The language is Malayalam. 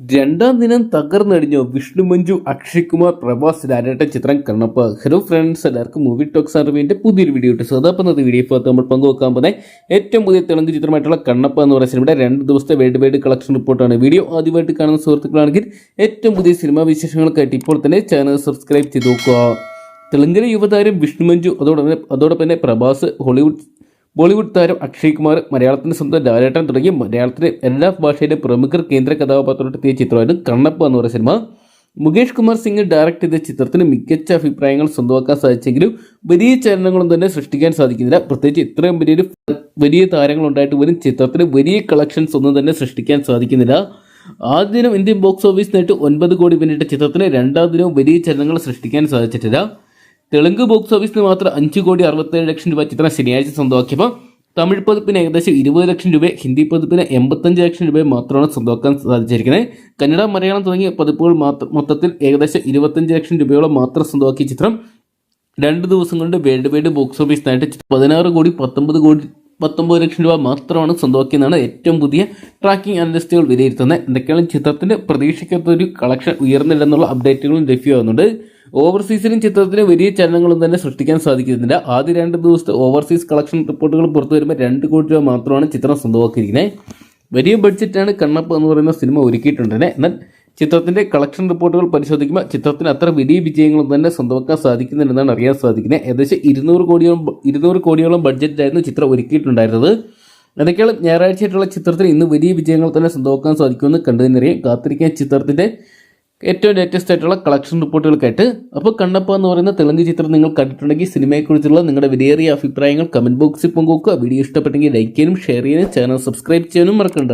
രണ്ടാം ദിനം തകർന്നടിഞ്ഞു വിഷ്ണു മഞ്ജു അക്ഷയ് കുമാർ പ്രഭാസ് ലാലേട്ടൻ ചിത്രം കണ്ണപ്പ. ഹലോ ഫ്രണ്ട്സ് എല്ലാവർക്കും മൂവി ടോക്സ് അറിവിന്റെ പുതിയൊരു വീഡിയോ ഇട്ട് സ്വതാപ്പുന്നത് വീഡിയോ ഇപ്പോൾ നമ്മൾ പങ്കുവെക്കാൻ പോകുന്ന ഏറ്റവും പുതിയ തെലുങ്ക് ചിത്രമായിട്ടുള്ള കണ്ണപ്പ എന്ന് പറയുന്ന സിനിമയുടെ രണ്ട് ദിവസത്തെ വേൾഡ് വൈഡ് കളക്ഷൻ റിപ്പോർട്ടാണ് വീഡിയോ ആദ്യമായിട്ട് കാണുന്ന സുഹൃത്തുക്കളാണെങ്കിൽ ഏറ്റവും പുതിയ സിനിമാ വിശേഷങ്ങൾക്കായിട്ട് ഇപ്പോൾ തന്നെ ചാനൽ സബ്സ്ക്രൈബ് ചെയ്ത് നോക്കുക. തെലുങ്കിലെ യുവതാരം വിഷ്ണു മഞ്ജു അതോടൊപ്പം അതോടൊപ്പം തന്നെ പ്രഭാസ് ഹോളിവുഡ് ബോളിവുഡ് താരം അക്ഷയ് കുമാർ മലയാളത്തിന്റെ സ്വന്തം ലാലേട്ടൻ തുടങ്ങി മലയാളത്തിലെ എല്ലാ ഭാഷയിലെ പ്രമുഖർ കേന്ദ്ര കഥാപാത്രത്തെത്തിയ ചിത്രമായിരുന്നു കണ്ണപ്പ എന്ന് പറയുന്ന സിനിമ. മുകേഷ് കുമാർ സിംഗ് ഡയറക്ട് ചെയ്ത ചിത്രത്തിന് മികച്ച അഭിപ്രായങ്ങൾ സ്വന്തമാക്കാൻ സാധിച്ചെങ്കിലും വലിയ ചലനങ്ങളും തന്നെ സൃഷ്ടിക്കാൻ സാധിക്കുന്നില്ല. പ്രത്യേകിച്ച് ഇത്രയും വലിയൊരു വലിയ താരങ്ങൾ ഉണ്ടായിട്ട് പോലും ചിത്രത്തിന് വലിയ കളക്ഷൻസ് ഒന്നും തന്നെ സൃഷ്ടിക്കാൻ സാധിക്കുന്നില്ല. ആദ്യ ദിനം ഇന്ത്യൻ ബോക്സ് ഓഫീസ് നേട്ട് ഒൻപത് കോടി പിന്നിട്ട ചിത്രത്തിന് രണ്ടാം ദിനവും വലിയ ചലനങ്ങൾ സൃഷ്ടിക്കാൻ സാധിച്ചിട്ടില്ല. തെലുങ്ക് ബോക്സ് ഓഫീസിന് മാത്രം അഞ്ച് കോടി അറുപത്തേഴ് ലക്ഷം രൂപ ചിത്രം ശനിയാഴ്ച സ്വന്തമാക്കിയപ്പോൾ തമിഴ് പതിപ്പിന് ഏകദേശം ഇരുപത് ലക്ഷം രൂപ ഹിന്ദി പതിപ്പിന് എൺപത്തഞ്ച് ലക്ഷം രൂപ മാത്രമാണ് സ്വന്തമാക്കാൻ സാധിച്ചിരിക്കുന്നത്. കന്നഡ മലയാളം തുടങ്ങിയ പതിപ്പുകൾ മാത്രം മൊത്തത്തിൽ ഏകദേശം ഇരുപത്തഞ്ച് ലക്ഷം രൂപയോളം മാത്രം സ്വന്തമാക്കിയ ചിത്രം. രണ്ട് ദിവസം കൊണ്ട് വേൾഡ് വൈഡ് ബോക്സ് ഓഫീസിനായിട്ട് പതിനാറ് കോടി പത്തൊമ്പത് കോടി പത്തൊമ്പത് ലക്ഷം രൂപ മാത്രമാണ് സ്വന്തമാക്കിയെന്നാണ് ഏറ്റവും പുതിയ ട്രാക്കിംഗ് അനലിസ്റ്റുകൾ വിലയിരുത്തുന്നത്. എന്തൊക്കെയാണ് ചിത്രത്തിന്റെ പ്രതീക്ഷിക്കാത്ത ഒരു കളക്ഷൻ ഉയർന്നില്ലെന്നുള്ള അപ്ഡേറ്റുകളും ലഭ്യമാകുന്നുണ്ട്. ഓവർസീസിലും ചിത്രത്തിന് വലിയ ചലനങ്ങളൊന്നും തന്നെ സൃഷ്ടിക്കാൻ സാധിക്കുന്നില്ല. ആദ്യ രണ്ട് ദിവസത്തെ ഓവർസീസ് കളക്ഷൻ റിപ്പോർട്ടുകൾ പുറത്തു വരുമ്പോൾ രണ്ട് കോടി രൂപ മാത്രമാണ് ചിത്രം സ്വന്തമാക്കിയിരിക്കുന്നത്. വലിയ ബഡ്ജറ്റാണ് കണ്ണപ്പ് എന്ന് പറയുന്ന സിനിമ ഒരുക്കിയിട്ടുണ്ട് എന്നാൽ ചിത്രത്തിന്റെ കളക്ഷൻ റിപ്പോർട്ടുകൾ പരിശോധിക്കുമ്പോൾ ചിത്രത്തിന് അത്ര വലിയ വിജയങ്ങളൊന്നും തന്നെ സ്വന്തമാക്കാൻ സാധിക്കുന്നില്ലെന്നാണ് അറിയാൻ സാധിക്കുന്നത്. ഏകദേശം ഇരുന്നൂറ് കോടിയോളം ഇരുന്നൂറ് കോടിയോളം ബഡ്ജറ്റായിരുന്നു ചിത്രം ഒരുക്കിയിട്ടുണ്ടായിരുന്നത്. എന്തൊക്കെയാണ്? ഞായറാഴ്ചയായിട്ടുള്ള ചിത്രത്തിന് ഇന്ന് വലിയ വിജയങ്ങൾ തന്നെ സ്വന്തമാക്കാൻ സാധിക്കുമെന്ന് കണ്ടതിനറിയാം കാത്തിരിക്കാൻ ചിത്രത്തിന്റെ ഏറ്റവും ലേറ്റസ്റ്റ് ആയിട്ടുള്ള കളക്ഷൻ റിപ്പോർട്ടുകൾക്കായിട്ട്. അപ്പോൾ കണ്ണപ്പ എന്ന് പറയുന്ന തെലുങ്ക് ചിത്രം നിങ്ങൾ കണ്ടിട്ടുണ്ടെങ്കിൽ സിനിമയെക്കുറിച്ചുള്ള നിങ്ങളുടെ വിലയേറിയ അഭിപ്രായങ്ങൾ കമന്റ് ബോക്സിൽ പങ്കുവെക്കുക. വീഡിയോ ഇഷ്ടപ്പെട്ടെങ്കിൽ ലൈക്ക് ചെയ്യാനും ഷെയർ ചെയ്യാനും ചാനൽ സബ്സ്ക്രൈബ് ചെയ്യാനും മറക്കണ്ട.